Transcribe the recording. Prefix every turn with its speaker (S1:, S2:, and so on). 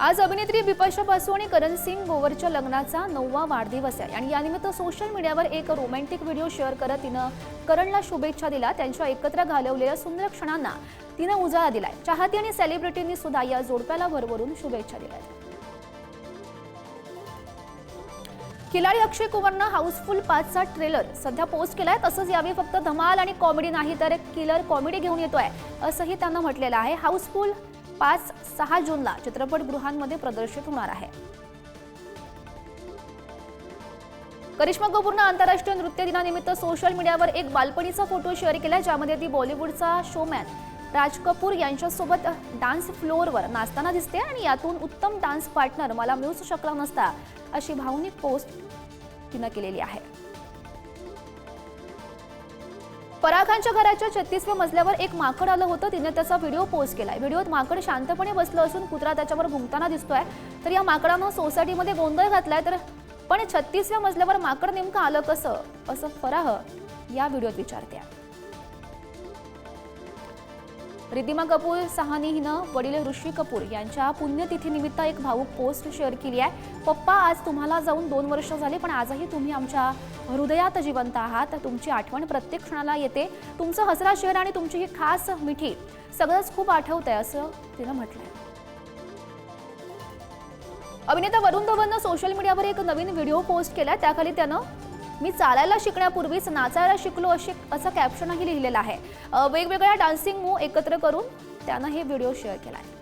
S1: आज अभिनेत्री बिपाशा बासू आणि करण सिंग गोवरच्या लग्नाचा नववा वाढदिवस आहे. आणि यानिमित्त सोशल मीडियावर एक रोमॅन्टिक व्हिडिओ शेअर करत तिनं करणला शुभेच्छा दिल्या. त्यांच्या एकत्र घालवलेल्या सुंदर क्षणांना तिनं उजाळा दिलाय. चाहती आणि सेलिब्रिटींनी सुद्धा या जोडप्याला भरभरून शुभेच्छा दिल्या खिलाडी अक्षय कुमारनं हाऊसफुल पाचचा ट्रेलर सध्या पोस्ट केलाय. तसंच यावेळी फक्त धमाल आणि कॉमेडी नाही तर एक किलर कॉमेडी घेऊन येतोय असंही त्यानं म्हटलेलं आहे. हाऊसफुल पाच सहा जूनला चित्रपटगृहांमध्ये प्रदर्शित होणार आहे. करिश्मा कपूरनं आंतरराष्ट्रीय नृत्य दिनानिमित्त सोशल मीडियावर एक बालपणीचा फोटो शेअर केला ज्यामध्ये ती बॉलिवूडचा शोमॅन राज कपूर यांच्यासोबत डान्स फ्लोअरवर नाचताना दिसते आणि यातून उत्तम डान्स पार्टनर मला मिळूच शकला नसता अशी भावनिक पोस्ट तिनं केलेली आहे. फराह खानच्या घराच्या छत्तीसव्या मजल्यावर एक माकड आलं होतं. तिने त्याचा व्हिडिओ पोस्ट केलाय. व्हिडिओत माकड शांतपणे बसलं असून कुत्रा त्याच्यावर भुंकताना दिसतोय. तर या माकडानं सोसायटीमध्ये गोंधळ घातलाय. तर पण छत्तीसव्या मजल्यावर माकड नेमकं आलं कसं? असं फराह या व्हिडिओत विचारते. रिद्धिमा कपूर सहानी हिनं वडील ऋषी कपूर यांच्या पुण्यतिथीनिमित्त एक भावूक पोस्ट शेअर केली आहे. पप्पा आज तुम्हाला जाऊन दोन वर्ष झाले पण आजही तुम्ही आमच्या हृदयात जिवंत आहात. तुमची आठवण प्रत्येक क्षणाला येते. तुमचं हसरा शहर आणि तुमची ही खास मिठी सगळंच खूप आठवतंय असं तिनं म्हटलंय. अभिनेता वरुण धवननं सोशल मीडियावर एक नवीन व्हिडिओ पोस्ट केला त्याखाली त्यानं मी चालायला शिकण्यापूर्वीच नाचायला शिकलो अशी असं कॅप्शनही लिहिलेलं आहे. वेगवेगळ्या डान्सिंग मूव एकत्र करून त्यानं हे व्हिडिओ शेअर केला आहे